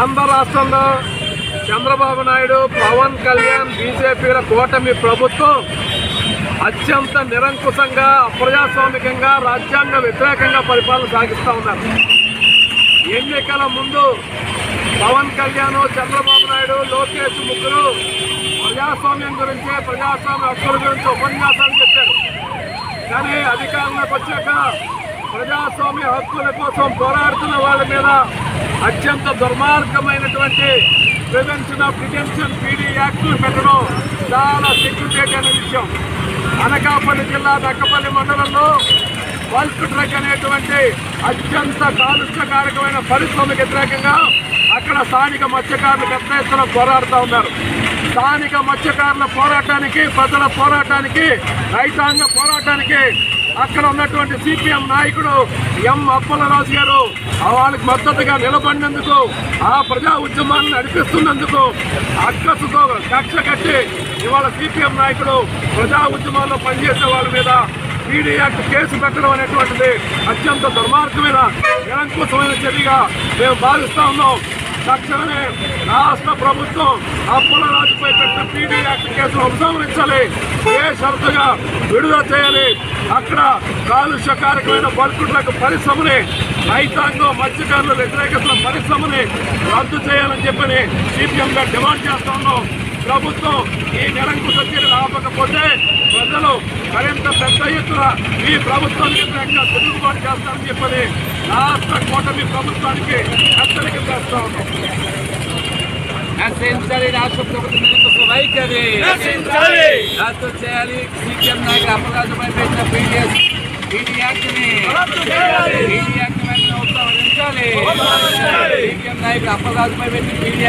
ఆంధ్ర రాష్ట్రంలో చంద్రబాబు నాయుడు పవన్ కళ్యాణ్ బీజేపీల కూటమి ప్రభుత్వం అత్యంత నిరంకుశంగా అప్రజాస్వామికంగా రాజ్యాంగ వ్యతిరేకంగా పరిపాలన సాగిస్తూ ఉన్నారు. ఎన్నికల ముందు పవన్ కళ్యాణ్ చంద్రబాబు నాయుడు లోకేష్ ముగ్గురు ప్రజాస్వామ్యం గురించి ప్రజాస్వామ్య హక్కుల గురించి ఉపన్యాసాలు చెప్పారు. కానీ అధికారంలోకి వచ్చాక ప్రజాస్వామ్య హక్కుల కోసం పోరాడుతున్న వాళ్ళ మీద అత్యంత దుర్మార్గమైనటువంటి ప్రివెన్షన్ ఆఫ్ డిటెన్షన్ పీడీ యాక్టులు పెట్టడం చాలా సిగ్గుచేటైన విషయం. అనకాపల్లి జిల్లా దక్కపల్లి మండలంలో బల్క్ ట్రక్ అనేటువంటి అత్యంత కాలుష్యకారకమైన పరిశ్రమకు వ్యతిరేకంగా అక్కడ స్థానిక మత్స్యకారులు పెద్ద ఎత్తున పోరాడుతూ ఉన్నారు. స్థానిక మత్స్యకారుల పోరాటానికి ప్రజల పోరాటానికి రైతాంగ పోరాటానికి అక్కడ ఉన్నటువంటి సిపిఎం నాయకుడు ఎం అప్పలరాజు గారు వాళ్ళకి మద్దతుగా నిలబడినందుకు ఆ ప్రజా ఉద్యమాన్ని నడిపిస్తున్నందుకు అక్కసుతో కక్ష కట్టి ఇవాళ సిపిఎం నాయకుడు ప్రజా ఉద్యమాల్లో పనిచేసే వాళ్ళ మీద పీడీ యాక్ట్ కేసు పెట్టడం అనేటువంటిది అత్యంత దుర్మార్గమైన నిరంకుశమైన చర్యగా మేము భావిస్తా ఉన్నాం. తక్షణమే రాష్ట్ర ప్రభుత్వం అప్పుల రాజుపై పెట్టిన పీడీ కేసులు కేసును ఉపసంహరించాలి. ఏ షరతుగా విడుదల చేయాలి? అక్కడ కాలుష్యకారకమైన బల్కుట్లకు పరిశ్రమని రైతాంగం మత్స్యకారులు వ్యతిరేకిస్తున్న పరిశ్రమని రద్దు చేయాలని చెప్పని సిపిఎంగా డిమాండ్ చేస్తా ఉన్నాం. ప్రభుత్వం ఈ నిరంకుశ చర్యలు ఆపకపోతే ప్రజలు మరింత పెద్ద ఎత్తున ఈ ప్రభుత్వానికి వ్యతిరేకంగా తిరుగుబాటు చేస్తారని చెప్పని రాష్ట్ర కూటమి ప్రభుత్వానికి హెచ్చరిక చేస్తా ఉన్నాం. నశించాలి రాష్ట్ర ప్రభుత్వం వైఖరి. రద్దు చేయాలి సీపీఎం నాయకులు అపరాధపై పెట్టిన పీడిఎస్ పీడీ యాక్ట్ని. పీడీ యాక్ట్ వెంటనే. సీపీఎం నాయకులు అపరాధపై పెట్టిన పీడీ